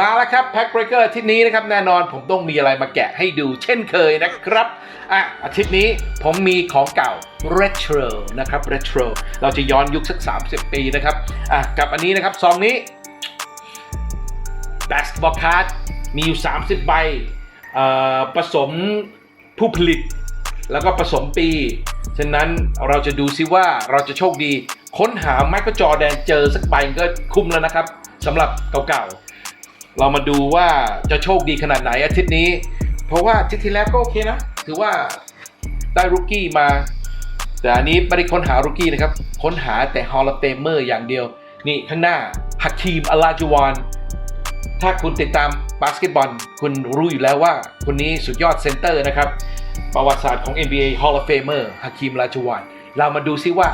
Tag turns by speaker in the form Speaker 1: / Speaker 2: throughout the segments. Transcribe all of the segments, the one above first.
Speaker 1: มาแล้วครับแพ็คเบรกเกอร์อาทิตนี้นะครับแน่นอนผมต้องมีอะไรมาแกะให้ดูเช่นเคยนะครับอะอาทิตย์นี้ผมมีของเก่า retro นะครับ retro เราจะย้อนยุคสัก 30 ปีนะครับอะกับอันนี้นะครับซองนี้ basketball card มีอยู่ 30 ใบเอ่อผสมผู้ผลิต แล้วก็ผสมปี ฉะนั้นเราจะดูซิว่าเราจะโชคดี ค้นหาไมเคิลจอแดนเจอสักใบก็คุ้มแล้วนะครับสำหรับเก่าๆ เรามาดูว่าจะโชคดีขนาดไหนอาทิตย์นี้ เพราะว่าอาทิตย์ที่แล้วก็โอเคนะ ถือว่าได้รุกกี้มา แต่อันนี้ไม่ได้ค้นหารุกกี้นะครับ ค้นหาแต่ฮอลล์เฟเมอร์อย่างเดียว นี่ข้างหน้าฮักทีมอลาจูวานถ้าคุณติดตามบาสเกตบอลคุณรู้อยู่แล้วว่าคนนี้สุดยอดเซนเตอร์นะครับ ประวัติศาสตร์ของ NBA Hall of Famer ฮักคิมลาจวานเรามาดูซิว่า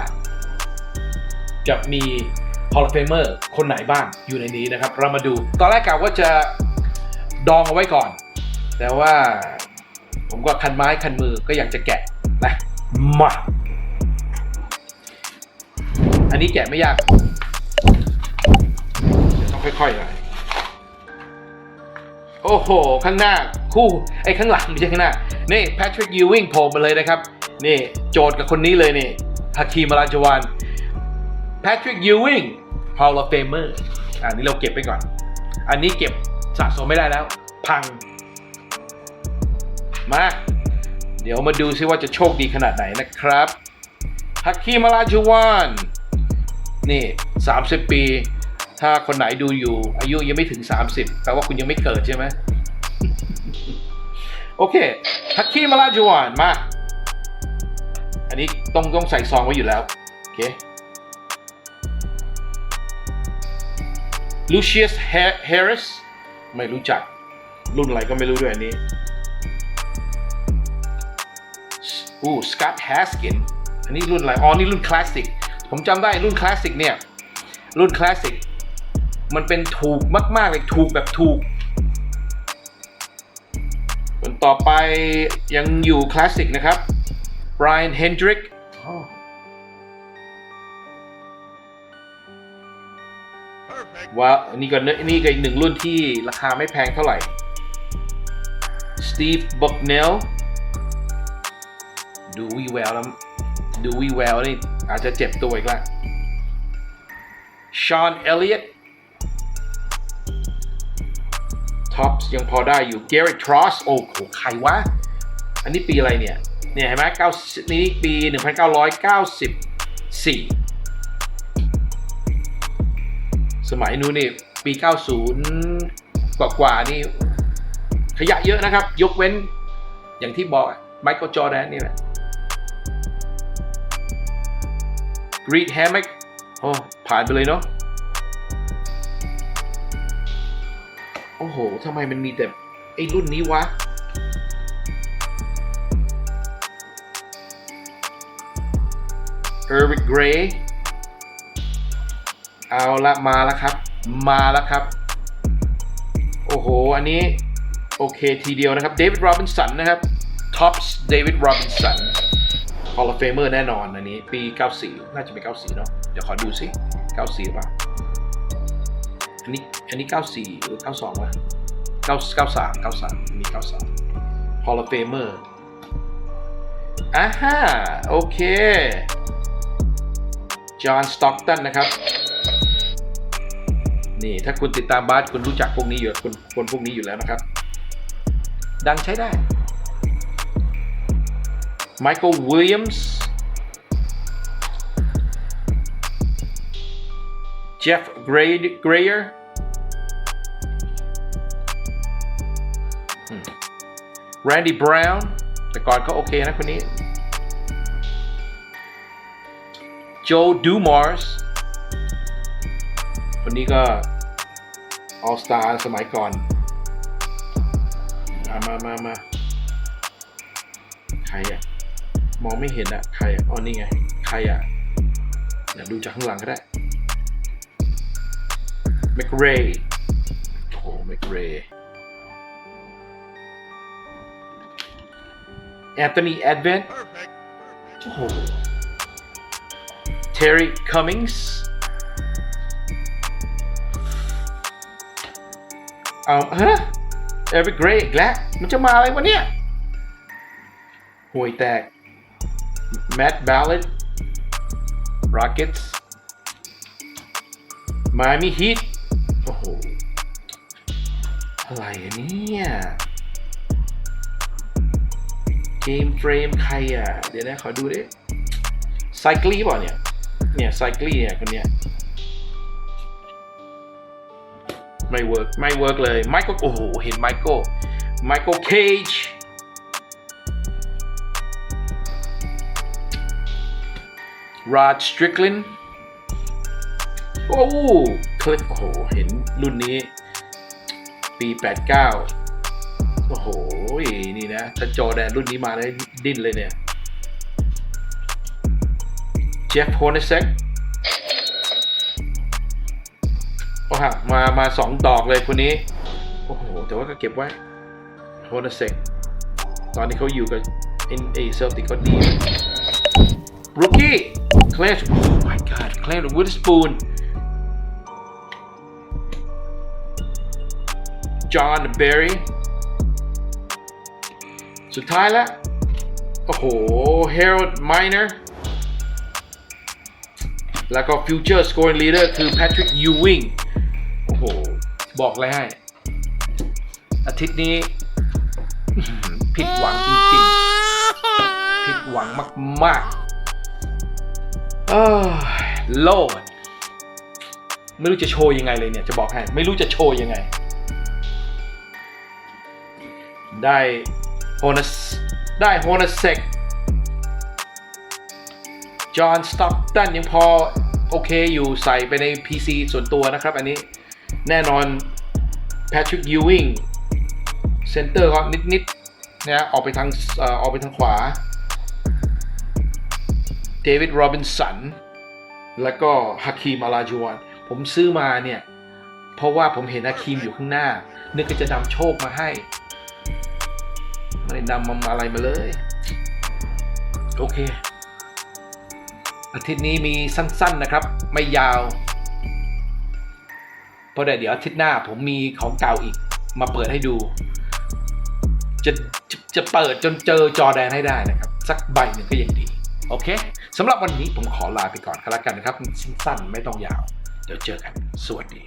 Speaker 1: จะมี Hall of Famer คนไหนบ้างอยู่ในนี้นะครับ เรามาดู ตอนแรกกะว่าจะดองเอาไว้ก่อน แต่ว่าผมก็คันไม้คันมือก็อยากจะแกะนะมาอันนี้แกะไม่ยาก ต้องค่อยๆหน่อยโอ้โห ข้างหน้าคู่ไอ้ข้างหลังไม่ใช่ข้างหน้า นี่แพทริกยูวิงโผล่มาเลยนะครับ นี่โจทย์กับคนนี้เลยนี่ฮาคีมาลาจวานแพทริกยูวิง Hall of Famer อันนี้เราเก็บไปก่อน อันนี้เก็บสะสมไม่ได้แล้ว พัง มาเดี๋ยวมาดูซิว่าจะโชคดีขนาดไหนนะครับฮักคีมาลาจวานนี่ 30 ปี ถ้าคนไหนดูอยู่ อายุยังไม่ถึง 30 แปลว่าคุณยังไม่เกิดใช่ไหมโอเคฮักคีมาลาจวานมา อันนี้ต้องต้องใส่ซองไว้อยู่แล้ว โอเค ลูเชียสเฮริสไม่รู้จัก รุ่นอะไรก็ไม่รู้ด้วยอันนี้อู้สกัตแฮสกินอันนี้รุ่นอะไรอ๋อนี่รุ่นคลาสสิกผมจำได้รุ่นคลาสสิกเนี่ย รุ่นคลาสสิกมันเป็นถูกมากๆเลยถูกแบบถูกคนต่อไปยังอยู่คลาสสิกนะครับ Brian Hendrick อ๋อว้าวอันนี้ก็ เนนี่ก็อีกหนึ่งรุ่นที่ราคาไม่แพงเท่าไหร่ Steve Bucknell ดูวีแววแล้ว ดูวีแววนี่อาจจะเจ็บตัวอีกแล้ว Sean Elliott Tops ยังพอได้อยู่ Garrett Tross โอ้โหใครวะ อันนี้ปีอะไรเนี่ย เนี่ยเห็นไหม9นี่ปี 1994 สมัยนู้นนี่ปี 90 กว่ากว่าๆนี่ ขยะเยอะนะครับ ยกเว้นอย่างที่บอกไมเคิลจอร์แดนนี่แหละกรีดแฮม m มกโอ้ผ่านไปเลยเนาะโอ้โหทำไมมันมีแต่ไอ้รุ่นนี้วะเออร์วิกเกรย์ เอาละมาแล้วครับ มาแล้วครับ โอ้โห อันนี้ โอเคทีเดียวนะครับเดวิดโรบินสันนะครับท็อปส์เดวิดโรบินสัน Hall of Famer แน่นอนอันนี้ ปี 94 น่าจะเป็น 94 เนาะเดี๋ยวขอดูสิ94ป่ะอันนี้อันนี้ 94 หรือ 92วะ9 93 93อันนี้ 93 Hall of Famer อ่าฮะโอเคจอห์นสต็อกตันนะครับ นี่ถ้าคุณติดตามบาสคุณรู้จักพวกนี้อยู่คนคนพวกนี้อยู่แล้วนะครับ ดังใช้ได้ Michael Williams Jeff Gray Grayer อืม Randy Brown แต่ก่อนก็โอเคนะคนนี้ Joe Dumars คนนี้ก็ All Star สมัยก่อนมามามามาใครอะมองไม่เห็นอะใครอะอ๋อนี่ไง ใครอะเดี๋ยวดูจากข้างหลังก็ได้ McRae โอ้โห McRae Anthony Advent โอ้โห Terry Cummings เอาฮะเอริกเกรย์อีกแล้วมันจะมาอะไรวะเนี่ยห่วยแตกแมตต์บ l ล d ร็อกเก็ตส์มามีฮีทโอ้โห อะไรเนี่ย เกมเฟรมใครอะ เดี๋ยวนะขอดูดิไซคลีป่ะเนี่ย เนี่ยไซคลีเนี่ยคนเนี้ย ไม่เวิร์กไม่เวิร์กเลยไมเคิลโอ้โหเห็นไมเคิลไมเคิลเคจราดสตริกลินโอ้คลิปโอ้โหเห็นรุ่นนี้ ปี 89 โอ้โห นี่นะ ถ้าจอแดนรุ่นนี้มาได้ดิ้นเลยเนี่ย เจฟโฮนเซก โอ้ฮะมามาสองดอกเลยคนนี้ โอ้โห แต่ว่าก็เก็บไว้โฮนเซกตอนนี้เขาอยู่กับเอ็นเอเซลติกก็ดีรูกี้เคลร์โอ้ my god เคลร์วูดสปูนจอห์นเบอร์รี่สุดท้ายแล้ว โอ้โห Harold Miner แล้วก็ Future Scoring Leader คือ Patrick Ewing โอ้โห บอกเลยให้ อาทิตย์นี้อื้อหือผิดหวังจริงๆ ผิดหวังมากๆเอ้ยโลดไม่รู้จะโชว์ยังไงเลยเนี่ย จะบอกให้ ไม่รู้จะโชว์ยังไง ได้โฮนัสได้โฮนัสเซกจอห์นสต็อกตันยังพอโอเคอยู่ใส่ไปใน PC ส่วนตัวนะครับอันนี้ แน่นอน Patrick Ewing เซนเตอร์ก็นิดๆนะออกไปทางออกไปทางขวาเดวิดโรบินสันแล้วก็ฮาคีมอาลาจวนผมซื้อมาเนี่ย เพราะว่าผมเห็นฮาคีมอยู่ข้างหน้า นึกว่าจะนำโชคมาให้ไม่ได้นำมาอะไรมาเลย โอเค อาทิตย์นี้มีสั้นๆนะครับ ไม่ยาว เพราะเดี๋ยวอาทิตย์หน้าผมมีของเก่าอีกมาเปิดให้ดู จะจะจะเปิดจนเจอจอแดนให้ได้นะครับ สักใบหนึ่งก็ยังดี โอเคสำหรับวันนี้ผมขอลาไปก่อนก็แล้วกันนะครับ สั้นๆไม่ต้องยาว เดี๋ยวเจอกัน สวัสดี